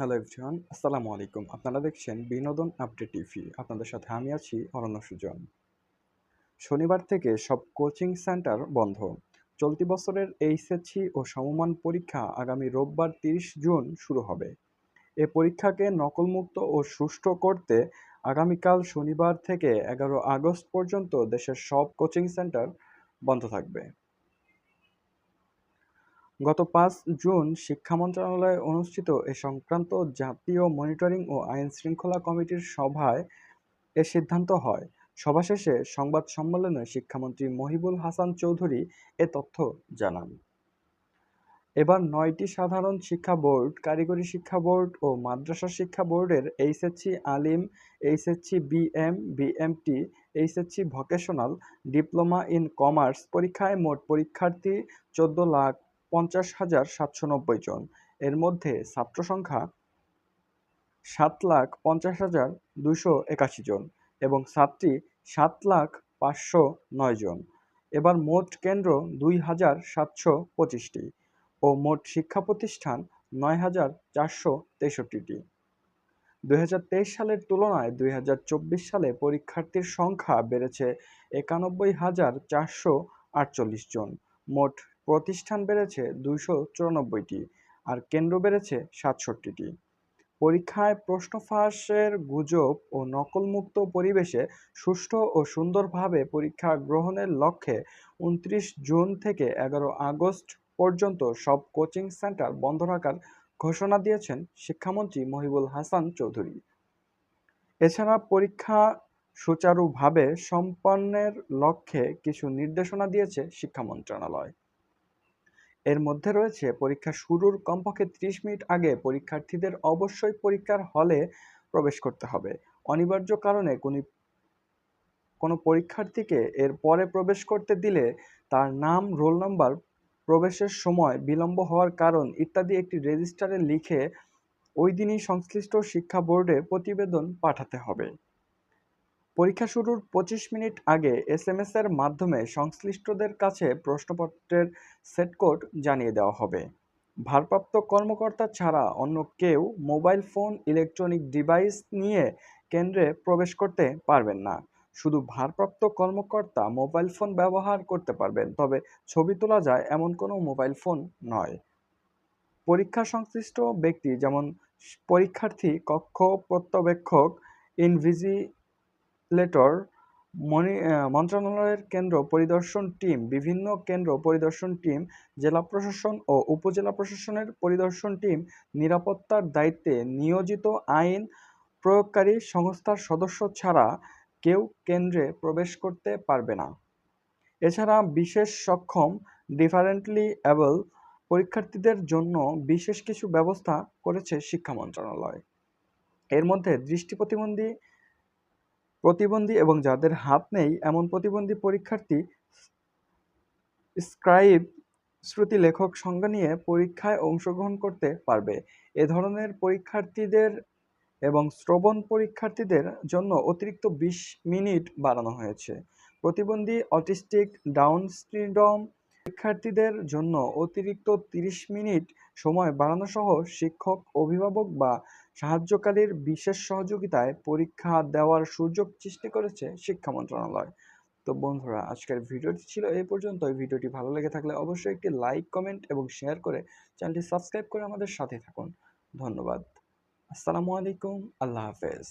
Hello everyone, আসসালামু আলাইকুম। আপনারা দেখছেন বিনোদন আপডেট টিভি। আপনাদের সাথে আমি আছি অরণ্য সুজন। শনিবার থেকে সব কোচিং সেন্টার বন্ধ। চলতি বছরের এইচএসসি ও সমমান পরীক্ষা আগামী রোববার তিরিশ জুন শুরু হবে। এ পরীক্ষাকে নকলমুক্ত ও সুষ্ঠু করতে আগামীকাল শনিবার থেকে এগারো আগস্ট পর্যন্ত দেশের সব কোচিং সেন্টার বন্ধ থাকবে। গত পাঁচ জুন শিক্ষা মন্ত্রণালয়ে অনুষ্ঠিত এ সংক্রান্ত জাতীয় মনিটরিং ও আইন শৃঙ্খলা কমিটির সভায় এ সিদ্ধান্ত হয়। সভা শেষে সংবাদ সম্মেলনে শিক্ষামন্ত্রী মহিবুল হাসান চৌধুরী এ তথ্য জানান। এবার নয়টি সাধারণ শিক্ষা বোর্ড, কারিগরি শিক্ষা বোর্ড ও মাদ্রাসা শিক্ষা বোর্ডের HSC Alim, HSC BM, BMT, HSC vocational, diploma in commerce পরীক্ষায় মোট পরীক্ষার্থী চোদ্দ লাখ পঞ্চাশ হাজার সাতশো নব্বই জন। এর মধ্যে ছাত্র সংখ্যা সাত লাখ পঞ্চাশ হাজার দুশো একাশি জন এবং ছাত্রী সাত লাখ পাঁচশো নয় জন। এবার মোট কেন্দ্র দুই হাজার সাতশো পঁচিশটি ও মোট শিক্ষা প্রতিষ্ঠান নয় হাজার চারশো তেষট্টিটি। দুই হাজার তেইশ সালের তুলনায় দুই হাজার চব্বিশ সালে পরীক্ষার্থীর সংখ্যা বেড়েছে একানব্বই হাজার চারশো আটচল্লিশ জন। মোট প্রতিষ্ঠান বেড়েছে দুইশো চুরানব্বইটি আর কেন্দ্র বেড়েছে সাতষট্টিটি। পরীক্ষায় প্রশ্ন ফাঁসের গুজব ও নকলমুক্ত পরিবেশে সুষ্ঠু ও সুন্দরভাবে পরীক্ষা গ্রহণের লক্ষ্যে উনত্রিশ জুন থেকে এগারো আগস্ট পর্যন্ত সব কোচিং সেন্টার বন্ধ রাখার ঘোষণা দিয়েছেন শিক্ষামন্ত্রী মহিবুল হাসান চৌধুরী। এছাড়া পরীক্ষা সুচারুভাবে সম্পন্নের লক্ষ্যে কিছু নির্দেশনা দিয়েছে শিক্ষা মন্ত্রণালয়। এর মধ্যে রয়েছে পরীক্ষা শুরুর কমপক্ষে ত্রিশ মিনিট আগে পরীক্ষার্থীদের অবশ্যই পরীক্ষার হলে প্রবেশ করতে হবে। অনিবার্য কারণে কোনো কোনো পরীক্ষার্থীকে এর পরে প্রবেশ করতে দিলে তার নাম, রোল নাম্বার, প্রবেশের সময়, বিলম্ব হওয়ার কারণ ইত্যাদি একটি রেজিস্টারে লিখে ওই দিনই সংশ্লিষ্ট শিক্ষা বোর্ডে প্রতিবেদন পাঠাতে হবে। পরীক্ষা শুরুর পঁচিশ মিনিট আগে এসএমএস এর মাধ্যমে সংশ্লিষ্টদের কাছে প্রশ্নপত্রের সেট কোড জানিয়ে দেওয়া হবে। ভারপ্রাপ্ত কর্মকর্তা ছাড়া অন্য কেউ মোবাইল ফোন, ইলেকট্রনিক ডিভাইস নিয়ে কেন্দ্রে প্রবেশ করতে পারবেন না। শুধু ভারপ্রাপ্ত কর্মকর্তা মোবাইল ফোন ব্যবহার করতে পারবেন, তবে ছবি তোলা যায় এমন কোনো মোবাইল ফোন নয়। পরীক্ষা সংশ্লিষ্ট ব্যক্তি যেমন পরীক্ষার্থী, কক্ষ প্রত্যবেক্ষক, ইনভিজি লেটর মনি মন্ত্রণালয়ের কেন্দ্র পরিদর্শন টিম, বিভিন্ন কেন্দ্র পরিদর্শন টিম, জেলা প্রশাসন ও উপজেলা প্রশাসনের পরিদর্শন টিম নিরাপত্তার দায়িত্বে নিয়োজিত আইন প্রয়োগকারী সংস্থার সদস্য ছাড়া কেউ কেন্দ্রে প্রবেশ করতে পারবে না। এছাড়া বিশেষ সক্ষম, ডিফারেন্টলি অ্যাবল পরীক্ষার্থীদের জন্য বিশেষ কিছু ব্যবস্থা করেছে শিক্ষা মন্ত্রণালয়। এর মধ্যে দৃষ্টি প্রতিবন্ধী প্রতিবন্ধী এবং যাদের হাত নেই, এমন প্রতিবন্ধী পরীক্ষার্থী স্ক্রাইব শ্রুতি লেখক সংজ্ঞা নিয়ে পরীক্ষায় অংশগ্রহণ করতে পারবে। এ ধরনের পরীক্ষার্থীদের এবং শ্রবণ পরীক্ষার্থীদের জন্য অতিরিক্ত বিশ মিনিট বাড়ানো হয়েছে। প্রতিবন্ধী অটিস্টিক ডাউন সিনড্রোম শিক্ষার্থীদের জন্য অতিরিক্ত তিরিশ মিনিট সময় বাড়ানো সহ শিক্ষক, অভিভাবক বা সাহায্যকারীর বিশেষ সহযোগিতায় পরীক্ষা দেওয়ার সুযোগ সৃষ্টি করেছে শিক্ষা মন্ত্রণালয়। তো বন্ধুরা, আজকের ভিডিওটি ছিল এই পর্যন্ত। ভিডিওটি ভালো লেগে থাকলে অবশ্যই একটি লাইক, কমেন্ট এবং শেয়ার করে চ্যানেলটি সাবস্ক্রাইব করে আমাদের সাথে থাকুন। ধন্যবাদ। আসসালামু আলাইকুম। আল্লাহ হাফেজ।